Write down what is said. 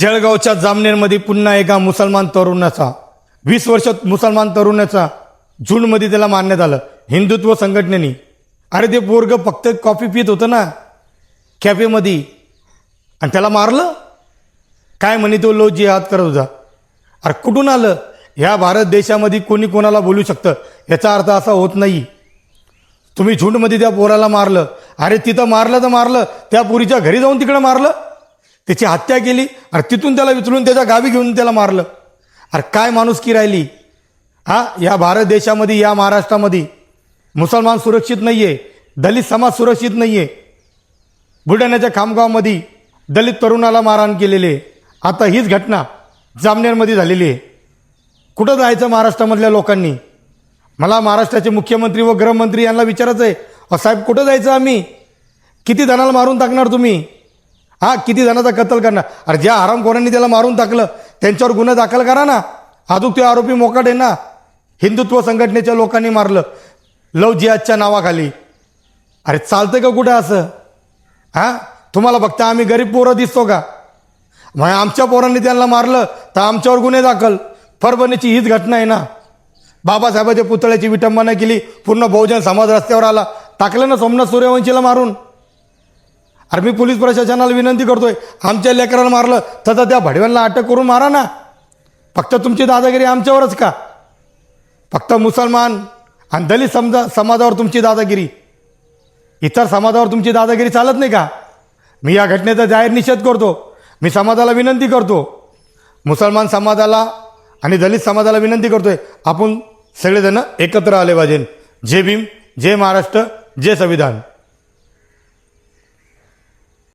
जळगावच्या जामनेरमध्ये पुन्हा एका मुसलमान तरुणाचा वीस वर्ष मुसलमान तरुणाचा जूनमध्ये त्याला मारण्यात आलं. हिंदुत्व संघटनेने. अरे ते पोरग फक्त कॉफी पित होतं ना कॅफेमध्ये. आणि त्याला मारलं. काय म्हणे तो लो जिहाद करत होता? अरे कुठून आलं? ह्या भारत देशामध्ये कोणी कोणाला बोलू शकतं? याचा अर्थ असा होत नाही. तुम्ही झुंडमध्ये त्या पोराला मारलं. अरे तिथं मारलं तर मारलं. त्या पोरीच्या घरी जाऊन तिकडं मारलं. त्याची हत्या केली अरे तिथून त्याला विचलून त्याच्या गावी घेऊन त्याला मारलं. अरे काय माणुसकी राहिली? हा या भारत देशामध्ये या महाराष्ट्रामध्ये मुसलमान सुरक्षित नाही आहे दलित समाज सुरक्षित नाही आहे बुलढाण्याच्या खामगावमध्ये दलित तरुणाला मारहाण केलेले. आहे आता हीच घटना जामनेरमध्ये झालेली आहे. कुठं जायचं महाराष्ट्रामधल्या लोकांनी? मला महाराष्ट्राचे मुख्यमंत्री व गृहमंत्री यांना विचारायचं आहे साहेब कुठं जायचं आम्ही? किती जणाला मारून टाकणार तुम्ही? हा किती जणांचा कत्ल करणार? अरे ज्या हरामखोरांनी त्याला मारून टाकलं त्यांच्यावर गुन्हा दाखल करा ना. अजून ते आरोपी मोकाट आहे ना. हिंदुत्व संघटनेच्या लोकांनी मारलं. लव जिहादच्या नावाखाली. अरे चालतं का कुठं असं? हा? तुम्हाला फक्त आम्ही गरीब पोरं दिसतो का? मग आमच्या पोरांनी त्यांना मारलं तर आमच्यावर गुन्हे दाखल. परभणीची हीच घटना आहे ना. बाबासाहेबाच्या पुतळ्याची विटंबना केली पूर्ण बहुजन समाज रस्त्यावर आला. टाकलं ना सोमनाथ सूर्यवंशीला मारून. अरे मी पोलीस प्रशासनाला विनंती करतोय आमच्या लेकराला मारलं तर त्या भडव्यांना अटक करून मारा ना. फक्त तुमची दादागिरी आमच्यावरच का? फक्त मुसलमान आणि दलित समजा समाजावर तुमची दादागिरी. इतर समाजावर तुमची दादागिरी चालत नाही का? मी या घटनेचा जाहीर निषेध करतो. मी समाजाला विनंती करतो. मुसलमान समाजाला आणि दलित समाजाला विनंती करतोय. आपण सगळेजण एकत्र आले पाहिजे. जय भीम जय महाराष्ट्र जय संविधान.